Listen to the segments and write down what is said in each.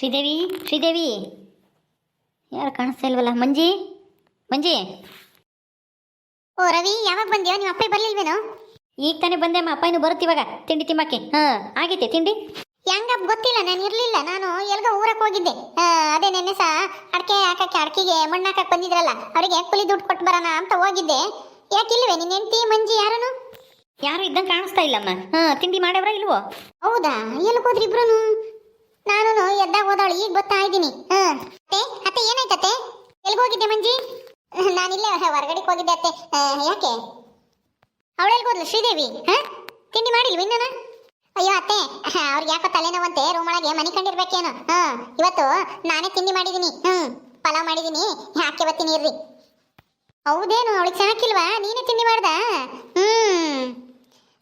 ಶ್ರೀದೇವಿ ಶ್ರೀದೇವಿ. ಯಾರು ಕಾಣಿಸ್ತಾ ಇಲ್ವಲ್ಲ? ಮಂಜಿ? ಮಂಜಿ? ಓ ರವಿ ಯಾವಾಗ ಬಂದ್ಯೋ? ನಿಮ್ಮ ಅಪ್ಪ ಬರ್ಲಿಲ್ವೇನೋ? ಈಗ ತಾನೇ ಬಂದೆ ಅಮ್ಮ. ಅಪ್ಪ ಇನ್ನು ಬರುತ್ತೆ ಇವಾಗ. ತಿಂಡಿ ತಿಮ್ಮಕ್ಕೆ. ಹಾ ಆಗೈತೆ ತಿಂಡಿ? ಹೆಂಗ ಗೊತ್ತಿಲ್ಲ ನಾನು ಇರ್ಲಿಲ್ಲ. ನಾನು ಎಲ್ಗ ಊರಕ್ಕೆ ಹೋಗಿದ್ದೆ. ಅದೇ ನೆನ್ನೆ ಸಹ ಅಡಿಕೆ ಹಾಕಕ್ಕೆ ಅಡಿಕೆಗೆ ಮಣ್ಣು ಹಾಕಕ್ಕೆ ಬಂದಿದ್ರಲ್ಲ ಅವರಿಗೆ ಕೂಲಿ ದುಡ್ಡು ಕೊಟ್ಟು ಬರೋಣ ಅಂತ ಹೋಗಿದ್ದೆ. ಯಾಕಿಲ್ವೇ ನಿನ್ನ ಹೆಂಡತಿ ಮಂಜಿ ಯಾರನು? ಯಾರು ಇದ್ದಂಗೆ ಕಾಣಿಸ್ತಾ ಇಲ್ಲಮ್ಮ. ಹಾಂ ತಿಂಡಿ ಮಾಡವ್ರ ಇಲ್ವೋ? ಹೌದಾ? ಎಲ್ಲಿ ಹೋದ್ರಿ ಇಬ್ರು ನಾನು ಎದ್ದಾಗ ಹೋದವಳು, ಈಗ ಗೊತ್ತಾ ಇದ್ದೀನಿ. ಅತ್ತೆ ಅತ್ತೆ ಏನಾಯ್ತತ್ತೆ ಎಲ್ಲಿ ಹೋಗಿದ್ದೆ ಮಂಜಿ? ನಾನಿಲ್ಲೇ ಹೊರಗಡೆಗೆ ಹೋಗಿದ್ದೆ ಅತ್ತೆ. ಯಾಕೆ? ಅವಳೆಲ್ಲಿ ಹೋದ್ಲು? ಶ್ರೀದೇವಿ? ಹಾ? ತಿಂಡಿ ಮಾಡಿಲ್ವ ಇನ್ನನ? ಅಯ್ಯೋ ಅತ್ತೆ ಅವ್ರಿಗೆ ಯಾಕೋ ತಲೆನೋವಂತೆ ರೂಮ್ ಒಳಗೆ ಮನೆ ಕಂಡಿರ್ಬೇಕೇನೋ. ಹಾ, ಇವತ್ತು ನಾನೇ ತಿಂಡಿ ಮಾಡಿದ್ದೀನಿ ಹ್ಮ್, ಪಲಾವ್ ಮಾಡಿದ್ದೀನಿ ಯಾಕೆ ಬರ್ತೀನಿ ಇರ್ರಿ ಹೌದೇನು, ಅವಳಿಗೆ ಚೆನ್ನಾಗಿಲ್ವಾ? ನೀನೇ ತಿಂಡಿ ಮಾಡ್ದ? ಹ್ಮ್.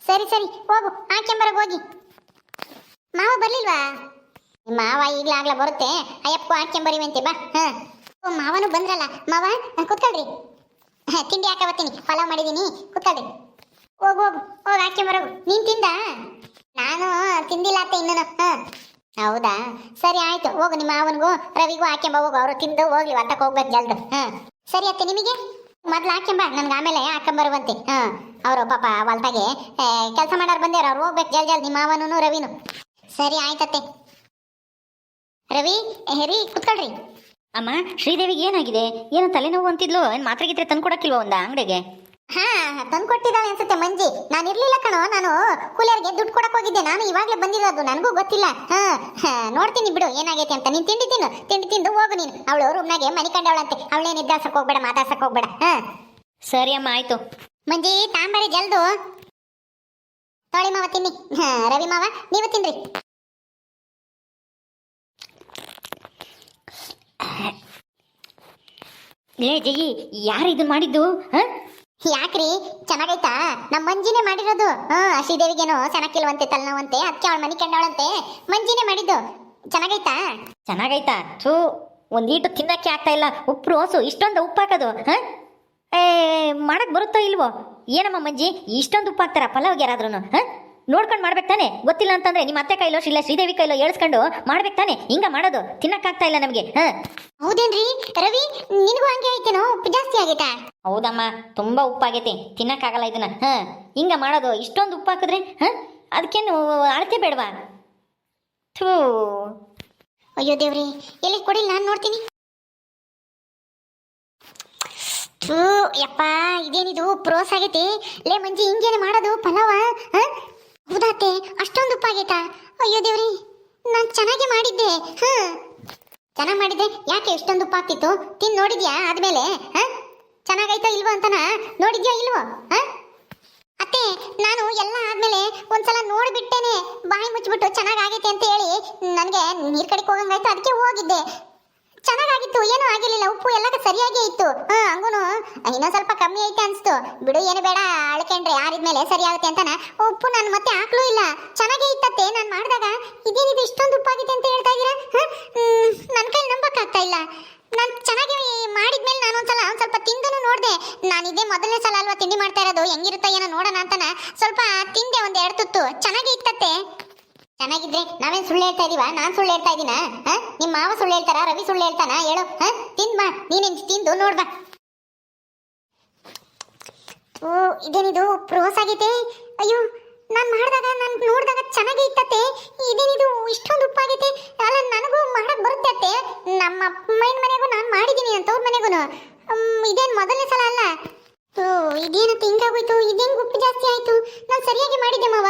ಸರಿ ಸರಿ, ಹೋಗು ಹಾಕೆಂಬರಗೆ ಹೋಗಿ. ಮಾವ ಬರ್ಲಿಲ್ವಾ? ಮಾವ ಈಗ್ಲಾಗ್ಲ ಬರುತ್ತೆ. ಅಯ್ಯಪ್ಪ ಹಾಕ್ಯಂಬರಿವಂತೆ ಬಾ. ಹಾಂ. ಓ, ಮಾವನು ಬಂದ್ರಲ್ಲ. ಮಾವ ಕುತ್ಕೊಳ್ರಿ. ತಿಂಡಿ ಹಾಕ ಬರ್ತೀನಿ ಪಲಾವ್ ಮಾಡಿದ್ದೀನಿ ಕುತ್ಕೊಳ್ರಿ. ಹೋಗು ಹೋಗು. ಹೋಗಿ ಹಾಕ್ಯಂಬರೋಗು ನೀನ್ ತಿಂದ? ನಾನು ತಿಂದಿಲ್ಲ ಅತ್ತೆ ಇನ್ನೂ ಹಾಂ. ಹೌದಾ? ಸರಿ ಆಯ್ತು. ಹೋಗು ನಿಮ್ಮ ಮಾವನಿಗೂ, ರವಿಗೂ ಹಾಕ್ಯಂಬ ಹೋಗು. ಅವರು ತಿಂದು ಹೋಗ್ಲಿ ಹೊಟ್ಟಕ್ಕೆ ಹೋಗ್ಬೇಕು ಜಲ್ದು. ಹಾಂ. ಸರಿ ಅತ್ತೆ, ನಿಮಗೆ? ಮೊದ್ಲು ಹಾಕ್ಯಂಬ ನನ್ಗೆ ಆಮೇಲೆ ಹಾಕೊಂಬರುವಂತೆ ಹಾಂ. ಅವರು ಪಾಪ ಹೊಲ್ದಾಗೆ ಕೆಲಸ ಮಾಡೋರು ಬಂದೇರ ಅವ್ರು ಹೋಗ್ಬೇಕು ಜಲ್ ಜಲ್ ನಿಮ್ಮ ಮಾವನೂ ರವಿನು. ಸರಿ ಆಯ್ತತ್ತೆ. ರವಿ ಹೆರಿ ಕುತ್ಕೊಳ್ರಿ. ಅಮ್ಮ ಶ್ರೀದೇವಿಗೆ ಏನಾಗಿದೆ? ಏನೋ ತಲೆನೋವು ಅಂತಿದ್ಲು? ಏನು ಮಾತ್ರೆ ಗಿತ್ರೆ ತಂದು ಕೊಡಕ್ಕಿಲ್ವಾ ಒಂದ ಅಂಗಡಿಗೆ? ಹಾ ತಂದು ಕೊಟ್ಟಿದ್ದಾಳೆ ಅನ್ಸುತ್ತೆ ಮಂಜಿ. ನಾನು ಇರ್ಲಿಲ್ಲ ಕಣೋ ನಾನು ಕೂಲಿಯರ್ಗೆ ದುಡ್ಡು ಕೊಡಕ್ ಹೋಗಿದ್ದೆ. ನಾನು ಇವಾಗಲೇ ಬಂದಿರೋದು ನನಗೂ ಗೊತ್ತಿಲ್ಲ. ಹಾ ಹಾ, ನೋಡ್ತೀನಿ ಬಿಡು ಏನಾಗೈತೆ ಅಂತ. ನೀನ್ ತಿಂಡಿ ತಿನ್ನು. ತಿಂಡಿ ತಿಂದು ಹೋಗು ನೀನು. ಅವಳು ರೂಮ್ನಾಗೆ ಮನೆ ಕಂಡವಳಂತೆ. ಅವಳೇನು ಇದ್ದಾಸಕ್ ಹೋಗ್ಬೇಡ ಮಾತಾಡ್ಸಕ್ ಹೋಗ್ಬೇಡ. ಹಾ. ಸರಿ ಅಮ್ಮ ಆಯ್ತು. ಮಂಜಿ ತಾಂಬರಿ ಜಲ್ದು. ತೋಳಿ ಮಾವ ತಿನ್ನಿ. ಹಾ, ರವಿ ಮಾವ ನೀವು ತಿನ್ರಿ. ಏ ಯಾರು ಇದು ಮಾಡಿದ್ದು ಹಾಂ? ಯಾಕ್ರಿ? ಚೆನ್ನಾಗೈತಾ? ನಮ್ಮ ಮಂಜಿನೇ ಮಾಡಿರೋದು. ಹಾ ಶ್ರೀದೇವಿಗೇನೋ ಚೆನ್ನಾಗಿಲ್ವಂತೆ ತಲೆನೋವಂತೆ ಅದಕ್ಕೆ ಅವಳ ಮನೆ ಕಂಡವಳಂತೆ ಮಂಜಿನೇ ಮಾಡಿದ್ದು. ಚೆನ್ನಾಗೈತಾ? ಚೆನ್ನಾಗೈತಾ? ಥೂ ಒಂದೀಟು ತಿನ್ನಕ್ಕೆ ಆಗ್ತಾ ಇಲ್ಲ. ಉಪ್ಪು ಹೊಸು ಇಷ್ಟೊಂದು ಉಪ್ಪು ಹಾಕೋದು ಹಾ? ಏ ಮಾಡಕ್ ಬರುತ್ತೋ ಇಲ್ವೋ? ಏನಮ್ಮ ಮಂಜಿ ಇಷ್ಟೊಂದು ಉಪ್ಪು ಹಾಕ್ತಾರ ಪಲಾವ್ಗೆ ಯಾರಾದ್ರೂ ಹಾಂ? ನೋಡ್ಕೊಂಡು ಮಾಡ್ಬೇಕು ತಾನೆ. ಗೊತ್ತಿಲ್ಲ ಅಂತಂದ್ರೆ ನಿಮ್ಮ ಅತ್ತೆ ಕೈಲೋ ಇಲ್ಲ ಶ್ರೀದೇವಿ ಕೈಲೋ ಏಳ್ಸ್ಕೊಂಡು ಮಾಡ್ಬೇಕು ತಾನೆ. ಹಿಂಗ ಮಾಡೋದು ತಿನ್ನಕ್ಕಾಗ್ತಾ ಇಲ್ಲ ನಮಗೆ. ಹೌದೇನ್ರಿ? ರವಿ ನಿನಗೂ ಹಂಗೆ ಐತೇನೋ ಉಪ್ಪು ಜಾಸ್ತಿ ಆಗೈತಾ? ಹೌದಮ್ಮ ತುಂಬಾ ಉಪ್ಪಾಗೈತೆ. ತಿನ್ನಕ್ಕಾಗಲ್ಲ ಇದನ್ನ. ಹ. ಹಿಂಗ ಮಾಡೋದು ಇಷ್ಟೊಂದು ಉಪ್ಪು ಹಾಕಿದ್ರೆ ಹ? ಅದಕ್ಕೇನು ಅಳತೆ ಬೇಡವಾ? ಥೂ. ಅಯ್ಯೋ ದೇವ್ರಿ ಎಲ್ಲಿ ಕೊಡಿಲ್ಲ ನಾನು ನೋಡ್ತೀನಿ. ಥೂ ಯಪ್ಪ ಇದೇನಿದು? ಪ್ರೋಸ್ ಆಗೈತಿ. ಲೇ ಮಂಜಿ ಹಿಂಗೇನೆ ಮಾಡೋದು? ಪಲಾವ? ಹ? ಹೌದಾತೆ ಅಷ್ಟೊಂದು ಉಪ್ಪಾಗೈತಾ ಅಯ್ಯೋ ದೇವ್ರಿ, ನಾನು ಚೆನ್ನಾಗಿ ಮಾಡಿದ್ದೆ, ಹ. ಚೆನ್ನಾಗಿ ಮಾಡಿದ್ದೆ, ಯಾಕೆ ಇಷ್ಟೊಂದು ಉಪ್ಪಾಗ್ತಿತ್ತು ತಿನ್ ನೋಡಿದ್ಯಾ ಆದ್ಮೇಲೆ, ಹ? ಚೆನ್ನಾಗೈತೋ ಇಲ್ವೋ ಅಂತನ? ನೋಡಿದ್ಯಾ ಇಲ್ವೋ, ಹ? ಅತ್ತೆ, ನಾನು ಎಲ್ಲ ಆದ್ಮೇಲೆ ಒಂದ್ಸಲ ನೋಡ್ಬಿಟ್ಟೇನೆ, ಬಾಯಿ ಮುಚ್ಚಿಬಿಟ್ಟು ಚೆನ್ನಾಗಾಗೈತೆ ಅಂತ ಹೇಳಿ, ನನಗೆ ನೀರ್ ಕಡೆಗೆ ಹೋಗಂಗಾಯ್ತು, ಅದಕ್ಕೆ ಹೋಗಿದ್ದೆ. ಚೆನ್ನಾಗಾಗಿತ್ತು, ಏನೂ ಆಗಿರ್ಲಿಲ್ಲ, ಉಪ್ಪು ಎಲ್ಲ ಸರಿಯಾಗೇ ಇತ್ತು. ಹಾ, ಹಂಗೂನು. ಸ್ವಲ್ಪ ಕಮ್ಮಿ ಐತೆ ಅನ್ಸ್ತು. ಬಿಡು, ಏನು ಬೇಡ, ಅಳ್ಕೊಂಡ್ರೆ ಯಾರಿದ್ಮೇಲೆ ಸರಿ ಆಗುತ್ತೆ ಅಂತಾನ. ಉಪ್ಪು ನಾನು ಮತ್ತೆ ಹಾಕ್ಲೂ ಇಲ್ಲ. ಚೆನ್ನಾಗೇ ಇತ್ತತ್ತೆ ನಾನು ಮಾಡಿದಾಗ. ಇದೇನಿದು ಇಷ್ಟೊಂದು ಉಪ್ಪಾಗಿದೆ ಅಂತ ಹೇಳ್ತಾ ಇದೀರಾ? ನನ್ನ ಕೈಲಿ ನಂಬಕ್ಕಾಗ್ತಾ ಇಲ್ಲ. ನಾನು ಚೆನ್ನಾಗಿ ಮಾಡಿದ್ಮೇಲೆ ನಾನು ಒಂದ್ಸಲ, ಒಂದ್ ಸ್ವಲ್ಪ ತಿಂದನು ನೋಡಿದೆ. ನಾನು ಇದೇ ಮೊದಲನೇ ಸಲ ಅಲ್ವಾ ತಿಂಡಿ ಮಾಡ್ತಾ ಇರೋದು, ಹೆಂಗಿರುತ್ತೋ ಏನೋ ನೋಡೋಣ ಅಂತಾನ. ಸ್ವಲ್ಪ ತಿಂದೆ ಒಂದ್ ಎರಡು ತುತ್ತು. ಚೆನ್ನಾಗಿ ಇತ್ತತ್ತೆ. ಚೆನ್ನಾಗಿದ್ರೆ ನಾವೇನ್ ಸುಳ್ಳು ಹೇಳ್ತಾ ಇದೀವ? ನಾನ್ ಸುಳ್ಳು ಹೇಳ್ತಾ ಇದೀನ? ನಿಮ್ಮ ಮಾವ ಸುಳ್ಳು ಹೇಳ್ತಾರ? ರವಿ ಸುಳ್ಳು ಹೇಳ್ತಾನ? ಹೇಳು? ತಿಂದ್ ಬಾ. ನೀನೇನ್ ತಿಂದು ನೋಡ್ಬಾ ಓ, ಇದೇನಿದು? ಪ್ರೋಸ್ ಆಗೈತೆ ಅಯ್ಯೋ, ನಾನ್ ಮಾಡಿದಾಗ, ನಾನ್ ನೋಡಿದಾಗ ಚೆನ್ನಾಗಿ ಇತ್ತತೆ ಇದೇನಿದು ಇಷ್ಟೊಂದು ಉಪ್ಪಾಗೈತೆ ಅಲ್ಲ ನನಗೂ ಮಾಡಕ್ ಬರುತ್ತೆ ಅತ್ತೆ ನಮ್ಮ ಅಮ್ಮನ ಮನೆಗೂ ನಾನು ಮಾಡಿದ್ದೀನಿ ಅಂತ ಅವ್ರ ಮನೆಗೂ ಇದೇನ್ ಮೊದಲನೇ ಸಲ ಅಲ್ಲ ಓ ಇದೇನತ್ತೆ ಹಿಂಗಾಗೋಯ್ತು ಇದೇನ್ ಉಪ್ಪು ಜಾಸ್ತಿ ಆಯ್ತು ನಾನು ಸರಿಯಾಗಿ ಮಾಡಿದ್ದೆ ಮಾವ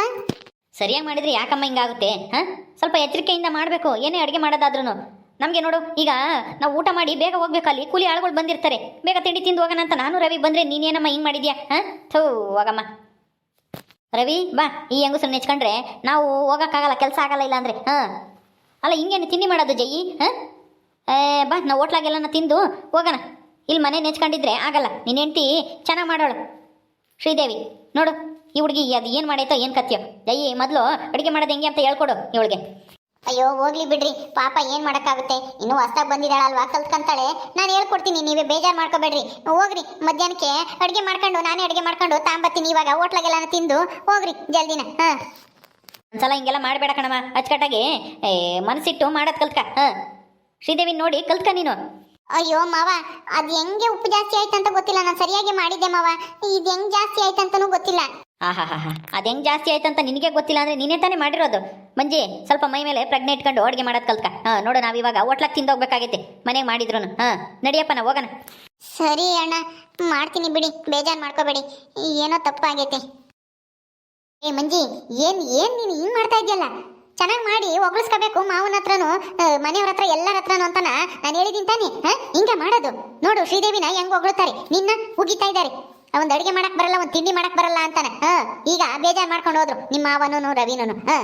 ಸರಿಯಾಗಿ ಮಾಡಿದ್ರೆ ಯಾಕಮ್ಮ ಹಿಂಗಾಗುತ್ತೆ, ಹಾಂ? ಸ್ವಲ್ಪ ಎಚ್ಚರಿಕೆಯಿಂದ ಮಾಡಬೇಕು, ಏನೇ ಅಡುಗೆ ಮಾಡೋದಾದ್ರೂ ನಮಗೆ ನೋಡು, ಈಗ ನಾವು ಊಟ ಮಾಡಿ ಬೇಗ ಹೋಗ್ಬೇಕು ಅಲ್ಲಿ ಕೂಲಿ ಆಳುಗಳು ಬಂದಿರ್ತಾರೆ. ಬೇಗ ತಿಂಡಿ ತಿಂದು ಹೋಗೋಣ ಅಂತ ನಾನು ರವಿ ಬಂದರೆ ನೀನೇನಮ್ಮ ಹಿಂಗೆ ಮಾಡಿದ್ಯಾ, ಹಾಂ? ಥೂ, ಹೋಗಮ್ಮ. ರವಿ, ಬಾ, ಈ ಹೆಂಗಸರು ನೆಚ್ಕೊಂಡ್ರೆ ನಾವು ಹೋಗೋಕ್ಕಾಗಲ್ಲ, ಕೆಲಸ ಆಗಲ್ಲ ಇಲ್ಲ ಅಂದರೆ, ಹಾಂ? ಅಲ್ಲ, ಹಿಂಗೇನು ತಿಂಡಿ ಮಾಡೋದು ಜಯಿ ಹಾಂ? ಬಾ, ನಾವು ಹೋಟ್ಲಾಗೆಲ್ಲ ತಿಂದು ಹೋಗೋಣ. ಇಲ್ಲಿ ಮನೆ ನೆಚ್ಕೊಂಡಿದ್ರೆ ಆಗಲ್ಲ ನಿನ್ನ ಹೆಂಡ್ತಿ ಚೆನ್ನಾಗಿ ಮಾಡೋಳು. ಶ್ರೀದೇವಿ, ನೋಡು. ಈ ಹುಡುಗಿ ಅದು ಏನ್ ಮಾಡೈತೋ ಏನು ಕತ್ಯೋ. ಅಯ್ಯ ಮೊದಲು ಅಡುಗೆ ಮಾಡೋದು ಹೆಂಗೆ ಅಂತ ಹೇಳ್ಕೊಡು ಇವಳಿಗೆ ಅಯ್ಯೋ ಹೋಗ್ಲಿ ಬಿಡ್ರಿ. ಪಾಪ ಏನ್ ಮಾಡಕ್ಕಾಗುತ್ತೆ? ಇನ್ನು ಹೊಸ್ದಾಗ್ ಬಂದಿದ್ದಾಳಲ್ವಾ? ಕಲ್ತ್ಕಂತಾಳೆ. ನಾನು ಹೇಳ್ಕೊಡ್ತೀನಿ ನೀವೇ ಬೇಜಾರ್ ಮಾಡ್ಕೋಬೇಡ್ರಿ. ಹೋಗ್ರಿ ಮಧ್ಯಾಹ್ನಕ್ಕೆ ಅಡುಗೆ ಮಾಡ್ಕೊಂಡು ನಾನೇ ಅಡುಗೆ ಮಾಡ್ಕೊಂಡು ತಾಂಬತ್ತೀನಿ. ಇವಾಗ ಹೋಟ್ಲಾಗೆಲ್ಲ ತಿಂದು ಹೋಗ್ರಿ ಜಲ್ದಿನ. ಹಾ. ಒಂದ್ಸಲ ಹಿಂಗೆಲ್ಲ ಮಾಡಬೇಡ ಕಣಮ್ಮ. ಅಚ್ಚುಕಟ್ಟಾಗಿ ಏ ಮನಸ್ಸಿಟ್ಟು ಮಾಡೋದ್ ಕಲ್ತ್ಕ. ಹಾಂ. ಶ್ರೀದೇವಿ ನೋಡಿ ಕಲ್ತ್ಕ ನೀನು. ಅಯ್ಯೋ ಮಾವ ಅದು ಹೆಂಗೆ ಉಪ್ಪು ಜಾಸ್ತಿ ಆಯ್ತಂತ ಗೊತ್ತಿಲ್ಲ. ನಾನು ಸರಿಯಾಗಿ ಮಾಡಿದ್ದೆ ಮಾವ. ಇದು ಹೆಂಗೆ ಜಾಸ್ತಿ ಆಯ್ತಂತನೂ ಗೊತ್ತಿಲ್ಲ. ಆಹಾ ಹಾ ಹಾ ಅದು ಹೆಂಗೆ ಜಾಸ್ತಿ ಆಯ್ತಂತ ನಿನಗೆ ಗೊತ್ತಿಲ್ಲ ಅಂದರೆ ನೀನೇ ತಾನೇ ಮಾಡಿರೋದು. ಮಂಜಿ, ಸ್ವಲ್ಪ ಮೈ ಮೇಲೆ ಪ್ರಜ್ಞೆ ಇಟ್ಕೊಂಡು ಅಡುಗೆ ಮಾಡೋದು ಕಲ್ತ ಹಾಂ, ನೋಡು, ನಾವು ಇವಾಗ ಹೋಟ್ಲಾಗ ತಿಂದೋಗ್ಬೇಕಾಗೈತೆ ಮನೆಗೆ ಮಾಡಿದ್ರು ಹಾಂ, ನಡಿಯಪ್ಪ, ನಾವು ಹೋಗೋಣ. ಸರಿ ಅಣ್ಣ, ಮಾಡ್ತೀನಿ ಬಿಡಿ, ಬೇಜಾರು ಮಾಡ್ಕೋಬೇಡಿ. ಏನೋ ತಪ್ಪಾಗೈತೆ. ಏ, ಮಂಜಿ, ಏನ್ ಏನ್ ನೀನು ಹಿಂಗ್ ಮಾಡ್ತಾ ಇದೆಯಲ್ಲ? ಚೆನ್ನಾಗಿ ಮಾಡಿ ಒಗಳಿಸ್ಕೋಬೇಕು ಮಾವನ ಹತ್ರನು ಮನೆಯವ್ರ ಹತ್ರ, ಎಲ್ಲರ ಹತ್ರನು ಅಂತ ನಾನು ಹೇಳಿದ್ದೀನಿ ತಾನೆ? ಹಿಂಗೆ ಮಾಡೋದು. ನೋಡು, ಶ್ರೀದೇವಿನ ಹೆಂಗೆ ಹೊಗಳುತ್ತಾರೆ ನಿನ್ನ ಉಗಿತಾ ಇದ್ದಾರೆ. ಒಂದ್ ಅಡಿಗೆ ಮಾಡಕ್ ಬರಲ್ಲ ಒಂದ್ ತಿಂಡಿ ಮಾಡಕ್ ಬರಲ್ಲ ಅಂತಾನೆ. ಹ, ಈಗ ಬೇಜಾರ್ ಮಾಡ್ಕೊಂಡು ಹೋದ್ರು. ನಿಮ್ಮ ಮಾವನು ರವಿನೂ ಹ.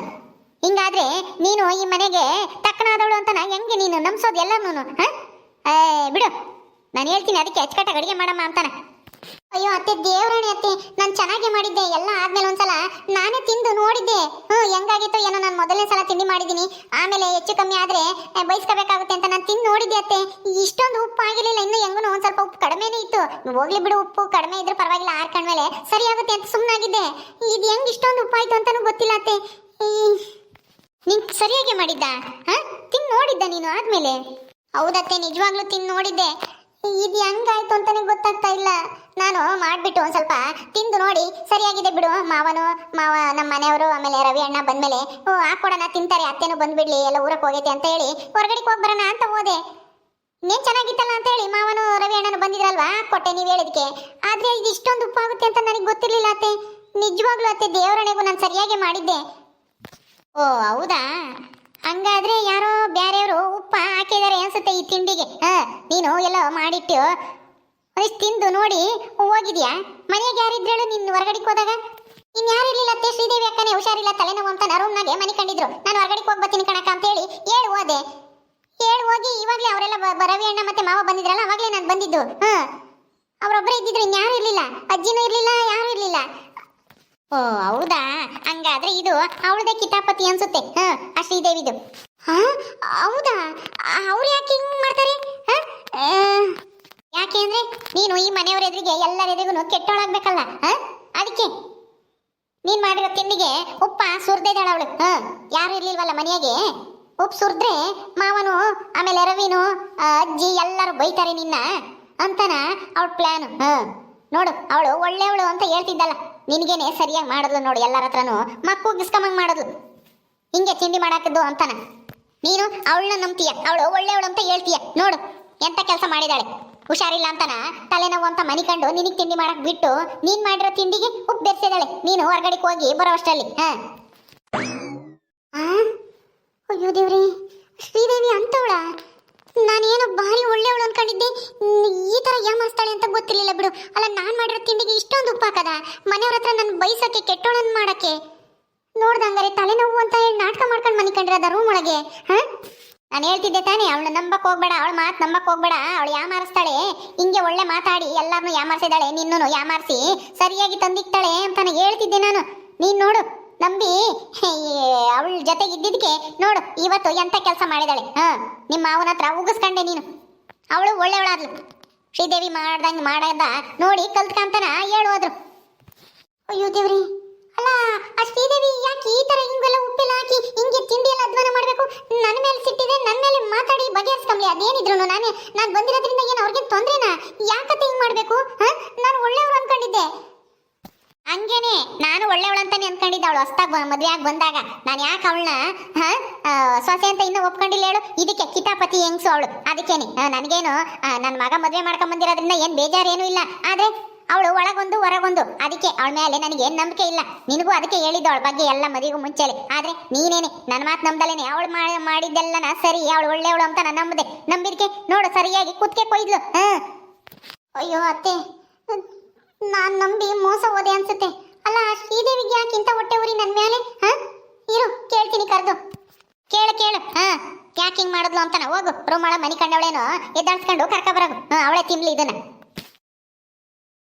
ಹಿಂಗಾದ್ರೆ ನೀನು ಈ ಮನೆಗೆ ತಕ್ಕನಾದವಳು ಅಂತಾನ? ಹೆಂಗೆ ನೀನು? ನಂಬ್ಸೋದು ಎಲ್ಲನೂ ಹ? ಬಿಡು. ನಾನು ಹೇಳ್ತೀನಿ, ಅದಕ್ಕೆ ಅಚ್ಚುಕಟ್ಟಾಗಿ ಅಡಿಗೆ ಮಾಡಮ್ಮ ಅಂತಾನೆ. ಅಯ್ಯೋ ಅತ್ತೆ ದೇವ್ರಾಣಿ ಅತ್ತೆ, ನಾನು ಚೆನ್ನಾಗಿ ಮಾಡಿದ್ದೆ, ಎಲ್ಲ ಆದ್ಮೇಲೆ ಒಂದ್ಸಲ ನಾನೇ ತಿಂದು ನೋಡಿದ್ದೆ. ಹ್ಞೂ ಹೆಂಗಾಗಿತ್ತು ಏನೋ ನಾನು ಮೊದಲನೇ ಸಲ ತಿಂಡಿ ಮಾಡಿದ್ದೀನಿ. ಆಮೇಲೆ ಹೆಚ್ಚು ಕಮ್ಮಿ ಆದ್ರೆ ಬಯಸ್ಕೋಬೇಕಾಗುತ್ತೆ ಅಂತ ನಾನು ತಿಂದು ನೋಡಿದ್ದೆ ಅತ್ತೆ. ಇಷ್ಟೊಂದು ಉಪ್ಪು ಆಗಿರಲಿಲ್ಲ, ಇನ್ನೂ ಹೆಂಗೂ ಒಂದು ಸ್ವಲ್ಪ ಉಪ್ಪು ಕಡಿಮೆನೇ ಇತ್ತು. ಹೋಗ್ಲಿ ಬಿಡು, ಉಪ್ಪು ಕಡಿಮೆ ಇದ್ರೆ ಪರವಾಗಿಲ್ಲ ಆರ್ಕೊಂಡ್ಮೇಲೆ ಸರಿ ಸರಿಯಾಗುತ್ತೆ ಅಂತ ಸುಮ್ಮನಾಗಿದ್ದೆ ಇದು ಹೆಂಗ್ ಇಷ್ಟೊಂದು ಉಪ್ಪು ಆಯ್ತು ಅಂತಾನೂ ಗೊತ್ತಿಲ್ಲ ಅತ್ತೆ. ನೀನ್ ಸರಿಯಾಗಿ ಮಾಡಿದ್ದ, ಹಾಂ? ತಿಂದು ನೋಡಿದ್ದ ನೀನು ಆದ್ಮೇಲೆ? ಹೌದತ್ತೆ, ನಿಜವಾಗ್ಲೂ ತಿಂದು ನೋಡಿದ್ದೆ. ಇದು ಹೆಂಗಾಯ್ತು ಅಂತಾನೆ ಗೊತ್ತಾಗ್ತಾ ಇಲ್ಲ. ನಾನು ಮಾಡಿಬಿಟ್ಟು ಒಂದು ಸ್ವಲ್ಪ ತಿಂದು ನೋಡಿ, ಸರಿಯಾಗಿದೆ ಬಿಡು. ಮಾವನು, ಮಾವ ನಮ್ಮ ಮನೆಯವರು, ಆಮೇಲೆ ರವಿ ಅಣ್ಣ ಬಂದಮೇಲೆ, ಓ ಹಾಕೊಡೋಣ ತಿಂತಾರೆ, ಅತ್ತೆನೂ ಬಂದ್ಬಿಡ್ಲಿ, ಎಲ್ಲ ಊರಕ್ಕೆ ಹೋಗೈತೆ ಅಂತ ಹೇಳಿ ಹೊರಗಡೆಗೆ ಹೋಗಿ ಬರೋಣ ಅಂತ ಹೋದೆ. ನೀನು ಚೆನ್ನಾಗಿತ್ತಲ್ಲ ಅಂತ ಹೇಳಿ ಮಾವನು, ರವಿ ಅಣ್ಣನು ಬಂದಿದ್ರಲ್ವಾ? ಕೊಟ್ಟೆ ನೀವು ಹೇಳಿದ್ಕೆ. ಆದರೆ ಇದು ಇಷ್ಟೊಂದು ಉಪ್ಪಾಗುತ್ತೆ ಅಂತ ನನಗೆ ಗೊತ್ತಿರಲಿಲ್ಲ ಅತ್ತೆ. ನಿಜವಾಗ್ಲೂ ಅತ್ತೆ ದೇವರಣೆಗೂ ನಾನು ಸರಿಯಾಗಿ ಮಾಡಿದ್ದೆ. ಓ, ಹೌದಾ? ಹಂಗಾದ್ರೆ ಯಾರೋ ಬೇರೆಯವರು ಉಪ್ಪ ಅನ್ಸುತ್ತೆ ಈ ತಿಂಡಿಗೆ? ಹಾ, ನೀನು ಎಲ್ಲ ಮಾಡಿಟ್ಟು ಒಂದಿಷ್ಟು ತಿಂದು ನೋಡಿ, ಹೋಗಿದ್ಯಾ? ಮನೆಗೆ ಯಾರಿದ್ರೇಳು ನಿನ್ನ ಹೊರಗಡೆಗೆ ಹೋದಾಗ? ಇನ್ ಯಾರು ಅತ್ತೆ? ಶ್ರೀದೇವಿ ಅಕ್ಕನೇ ಹುಷಾರಿಲ್ಲ, ತಲೆನೋವು ಅಂತ ರೂಮ್ನಾಗೆ ಮನೆ ಕಂಡಿದ್ರು. ನಾನು ಹೊರಗಡೆಗೆ ಹೋಗಿ ಬರ್ತೀನಿ ಕಣಕ್ಕ ಅಂತ ಹೇಳಿ ಹೇಳಿ ಹೋದೆ. ಹೇಳಿ ಹೋಗಿ ಇವಾಗಲೇ ಅವರೆಲ್ಲ ರವಿ ಅಣ್ಣ ಮತ್ತೆ ಮಾವ ಬಂದಿದ್ರಲ್ಲ, ಅವಾಗಲೇ ನಾನು ಬಂದಿದ್ದು. ಹಾ ಅವರೊಬ್ಬರೇ ಇದ್ದಿದ್ರು ಇನ್ಯಾರು ಇರ್ಲಿಲ್ಲ. ಅಜ್ಜಿನೂ ಇರ್ಲಿಲ್ಲ, ಯಾರು ಇರ್ಲಿಲ್ಲ. ಓ, ಹೌದಾ? ಹಂಗಾದ್ರೆ ಇದು ಅವಳದೇ ಕಿತಾಪತಿ ಅನ್ಸುತ್ತೆ. ಹ, ಆ ಶ್ರೀದೇವಿದು. ಹೌದಾ? ಅವ್ರು ಯಾಕೆ ಹಿಂಗ್ ಮಾಡ್ತಾರೆ? ಯಾಕೆ ಅಂದ್ರೆ ನೀನು ಈ ಮನೆಯವರ ಎದುರಿಗೆ ಎಲ್ಲರ ಎದುರಿಗೂ ಕೆಟ್ಟೋಳಾಗ್ಬೇಕಲ್ಲ ಅದಕ್ಕೆ. ನೀನ್ ಮಾಡಿರೋ ತಿಂಡಿಗೆ ಉಪ್ಪ ಸುರ್ದಿದ್ದಾಳ ಅವಳು, ಹ? ಯಾರು ಇರ್ಲಿಲ್ವಲ್ಲ ಮನೆಯಾಗೆ? ಉಪ್ಪು ಸುರಿದ್ರೆ ಮಾವನು, ಆಮೇಲೆ ರವಿನು ಅಜ್ಜಿ ಎಲ್ಲರೂ ಬೈತಾರೆ ನಿನ್ನ ಅಂತನ ಅವಳ ಪ್ಲಾನ್ ಹ? ನೋಡು, ಅವಳು ಒಳ್ಳೆಯವಳು ಅಂತ ಹೇಳ್ತಿದ್ದಲ್ಲ, ನಿನಗೇನೆ ಸರಿಯಾಗಿ ಮಾಡಿದ್ಲು ನೋಡು ಎಲ್ಲರ ಹತ್ರನು, ಮಕ್ಕು ಗಿಸ್ಕಮಂಗ್ ಮಾಡಿದ್ಲು. ಹಿಂಗೆ ತಿಂಡಿ ಮಾಡಾಕಿದ್ದು ಅಂತಾನ. ನೀನು ಅವಳನ್ನ ನಂಬ್ತೀಯ, ಅವಳು ಒಳ್ಳೆಯವಳು ಅಂತ ಹೇಳ್ತೀಯ. ನೋಡು, ಎಂತ ಕೆಲಸ ಮಾಡಿದಾಳೆ? ಹುಷಾರಿಲ್ಲ ಅಂತನ? ತಲೆನೋವು ಅಂತ ಮನಿಕಂಡು ನಿನಗೆ ತಿಂಡಿ ಮಾಡಕ್ ಬಿಟ್ಟು ನೀನ್ ಮಾಡಿರೋ ತಿಂಡಿಗೆ ಉಪ್ಪು ಬೆರೆಸಿದಾಳೆ. ನೀನು ಹೊರಗಡೆ ಹೋಗಿ ಬರೋ ಅಷ್ಟರಲ್ಲಿ? ಅಯ್ಯೋ ದೇವ್ರಿ, ಶ್ರೀದೇವಿ ಅಂತವಳ? ನಾನೇನೋ ಭಾರಿ ಒಳ್ಳೆಯವಳು ಅನ್ಕೊಂಡಿದ್ದೆ. ಈ ತರ ಯಾಮಾರಿಸ್ತಾಳೆ ಅಂತ ಗೊತ್ತಿರಲಿಲ್ಲ ಬಿಡು. ಅಲ್ಲ, ನಾನು ಮಾಡಿರೋ ತಿಂಡಿಗೆ ಇಷ್ಟೊಂದು ಉಪ್ಪು ಹಾಕದ ಮನೆಯವ್ರ ಹತ್ರ ನನ್ನ ಬೈಸಕ್ಕೆ ಕೆಟ್ಟೋಳನ್ ಮಾಡಕ್ಕೆ? ನೋಡ್ದಂಗಾರೆ ತಲೆನೋವು ಅಂತ ಹೇಳಿ ನಾಟಕ ಮಾಡ್ಕೊಂಡು ಮನೆ ಅದ ರೂಮ್ ಒಳಗೆ ನಾನು ಹೇಳ್ತಿದ್ದೆ ತಾನೇ, ಅವಳನ್ನ ನಂಬಕ್ ಹೋಗ್ಬೇಡ, ಅವಳ ಮಾತು ನಂಬಕ್ ಹೋಗ್ಬೇಡ, ಅವಳು ಯಾಮಾರಿಸ್ತಾಳೆ ಹಿಂಗೆ ಒಳ್ಳೆ ಮಾತಾಡಿ ಎಲ್ಲಾರನ್ನೂ ಯಾಮಾರಿಸಿದಾಳೆ ನಿನ್ನೂ ಯಾಮಾರಿಸಿ ಸರಿಯಾಗಿ ತಂದಿಕ್ತಾಳೆ ಅಂತ ಹೇಳ್ತಿದ್ದೆ ನಾನು. ನೀನ್ ನೋಡು, ನಂಬಿ ಅವಳ ಜೊತೆಗೆ ಇದ್ದಿದ್ದಕ್ಕೆ ನೋಡು, ಇವತ್ತು ಎಂತ ಕೆಲಸ ಮಾಡಿದಾಳೆ, ಹಾ? ನಿಮ್ಮ ಮಾವನ ಹತ್ರ ಉಗಿಸ್ಕೊಂಡೆ ನೀನು. ಅವಳು ಒಳ್ಳೆಯವಳಾದ್ಲು ಶ್ರೀದೇವಿ ಮಾಡ್ದಂಗೆ ಮಾಡದ ನೋಡಿ ಕಲ್ತ್ಕಂತನ ಹೇಳೋದ್ರು ಅಯ್ಯೋ ದೇವ್ರಿ ಅಲ್ಲ ಶ್ರೀದೇವಿ ಯಾಕೆ ಈ ತರ ಹಿಂಗೆಲ್ಲ ಉಪ್ಪೆಲ್ಲ ಹಾಕಿ ಹಿಂಗೆ ತಿಂಡಿ ಎಲ್ಲ ಅಧ್ವಾನ ಮಾಡ್ಬೇಕು? ನನ್ನ ಮೇಲೆ ಸಿಟ್ಟಿದೆ ನನ್ನ ಮೇಲೆ ಮಾತಾಡಿ ಬಗೆಹರಿಸ್ಕೊಂಬ್ಲಿ ಅದೇನಿದ್ರು ನಾನೇ? ನಾನು ಬಂದಿರೋದ್ರಿಂದ ಏನು ಅವ್ರಿಗೆ ತೊಂದ್ರೆನಾ? ಯಾಕತ್ತೆ ಹಿಂಗೆ ಮಾಡಬೇಕು? ನಾನು ಒಳ್ಳೆಯವ್ರು ಅನ್ಕೊಂಡಿದ್ದೆ. ಹಂಗೇನೆ, ನಾನು ಒಳ್ಳೆಯವಳು ಅಂತಾನೆ ಅನ್ಕೊಂಡಿದ್ದೆ ಅವಳು, ಹೊಸ್ದಾಗ್ ಮದುವೆ ಆಗಿ ಬಂದಾಗ. ನಾನು ಯಾಕೆ ಅವಳನ್ನ ಸೊಸೆ ಅಂತ ಇನ್ನೂ ಒಪ್ಕೊಂಡಿಲ್ಲ ಹೇಳು? ಇದಕ್ಕೆ ಕಿತಾಪತಿ ಹೆಂಗ್ಸು ಅವಳು? ಅದಕ್ಕೇನೆ. ನನಗೇನು ನನ್ನ ಮಗ ಮದ್ವೆ ಮಾಡ್ಕೊಂಬಂದಿರೋದ್ರಿಂದ ಏನ್ ಬೇಜಾರೇನು ಇಲ್ಲ. ಆದ್ರೆ ಅವಳು ಒಳಗೊಂದು, ಹೊರಗೊಂದು. ಅದಕ್ಕೆ ಅವಳ ಮೇಲೆ ನನಗೆ ಏನು ನಂಬಿಕೆ ಇಲ್ಲ. ನಿನಗೂ ಅದಕ್ಕೆ ಹೇಳಿದ್ದು ಅವಳ ಬಗ್ಗೆ ಎಲ್ಲ ಮದುವೆಗೂ ಮುಂಚೆಲೆ. ಆದ್ರೆ ನೀನೇನೆ ನನ್ನ ಮಾತು ನಂಬಲೇನೆ. ಅವಳು ಮಾಡಿದ್ದೆಲ್ಲ ಸರಿ, ಅವಳು ಒಳ್ಳೆಯವಳು ಅಂತ ನಾನು ನಂಬದೆ. ನಂಬಿದಕ್ಕೆ ನೋಡು, ಸರಿಯಾಗಿ ಕುತ್ಕೆ ಕೊಯ್ದ್ಲು. ಹಾ. ಅಯ್ಯೋ ಅತ್ತೆ, ನಾನು ನಂಬಿ ಮೋಸ ಹೋದೆ ಅನ್ಸುತ್ತೆ. ಅಲ್ಲ, ಶ್ರೀದೇವಿಗೆ ಯಾಕೆ ಇಂಥ ಹೊಟ್ಟೆ ಊರಿ ನನ್ನ ಮೇಲೆ? ಹಾ? ಇರು, ಕೇಳ್ತೀನಿ ಕರೆದು. ಕೇಳು ಕೇಳು. ಹಾ. ಯಾಕೆ ಹಿಂಗೆ ಮಾಡಿದ್ಲು ಅಂತಾನ ಹೋಗು. ರೂಮ್ ಒಳಗೆ ಮನೆ ಕಂಡವಳೇನೋ ಎದ್ದಾಡ್ಸ್ಕೊಂಡು ಕರ್ಕ ಹಾಂ, ಅವಳೇ ತಿನ್ಲಿ ಇದನ್ನ.